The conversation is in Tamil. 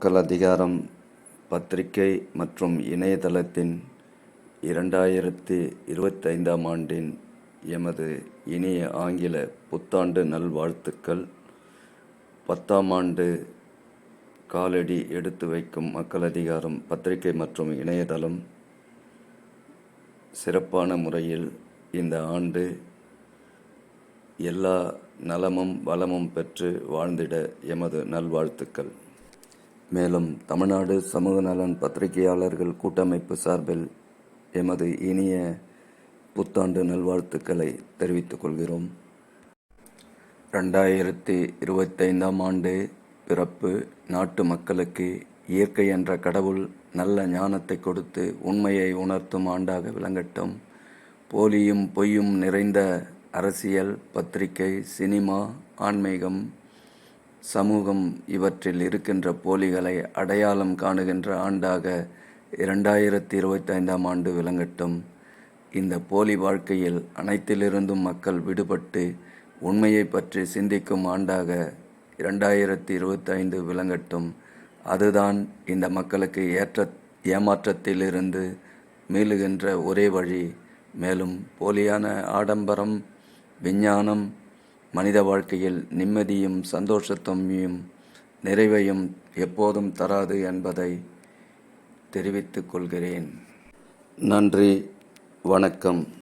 மக்கள் அதிகாரம் பத்திரிகை மற்றும் இணையதளத்தின் இரண்டாயிரத்தி இருபத்தைந்தாம் ஆண்டின் எமது இனிய ஆங்கில புத்தாண்டு நல்வாழ்த்துக்கள். பத்தாம் ஆண்டு காலடி எடுத்து வைக்கும் மக்கள் அதிகாரம் பத்திரிகை மற்றும் இணையதளம் சிறப்பான முறையில் இந்த ஆண்டு எல்லா நலமும் வளமும் பெற்று வாழ்ந்திட எமது நல்வாழ்த்துக்கள். மேலும் தமிழ்நாடு சமூக நலன் பத்திரிகையாளர்கள் கூட்டமைப்பு சார்பில் எமது இனிய புத்தாண்டு நல்வாழ்த்துக்களை தெரிவித்துக் கொள்கிறோம். ரெண்டாயிரத்தி இருபத்தைந்தாம் ஆண்டு பிறப்பு நாட்டு மக்களுக்கு இயற்கை என்ற கடவுள் நல்ல ஞானத்தை கொடுத்து உண்மையை உணர்த்தும் ஆண்டாக விளங்கட்டும். போலியும் பொய்யும் நிறைந்த அரசியல் பத்திரிகை சினிமா ஆன்மீகம் சமூகம் இவற்றில் இருக்கின்ற போலிகளை அடையாளம் காணுகின்ற ஆண்டாக இரண்டாயிரத்தி இருபத்தைந்தாம் ஆண்டு விளங்கட்டும். இந்த போலி வாழ்க்கையில் அனைத்திலிருந்தும் மக்கள் விடுபட்டு உண்மையை பற்றி சிந்திக்கும் ஆண்டாக இரண்டாயிரத்தி இருபத்தைந்து விளங்கட்டும். அதுதான் இந்த மக்களுக்கு ஏற்ற ஏமாற்றத்திலிருந்து மீளுகின்ற ஒரே வழி. மேலும் போலியான ஆடம்பரம் விஞ்ஞானம் மனித வாழ்க்கையில் நிம்மதியும் சந்தோஷத்தையும் நிறைவையும் எப்போதும் தராது என்பதை தெரிவித்துக் கொள்கிறேன். நன்றி வணக்கம்.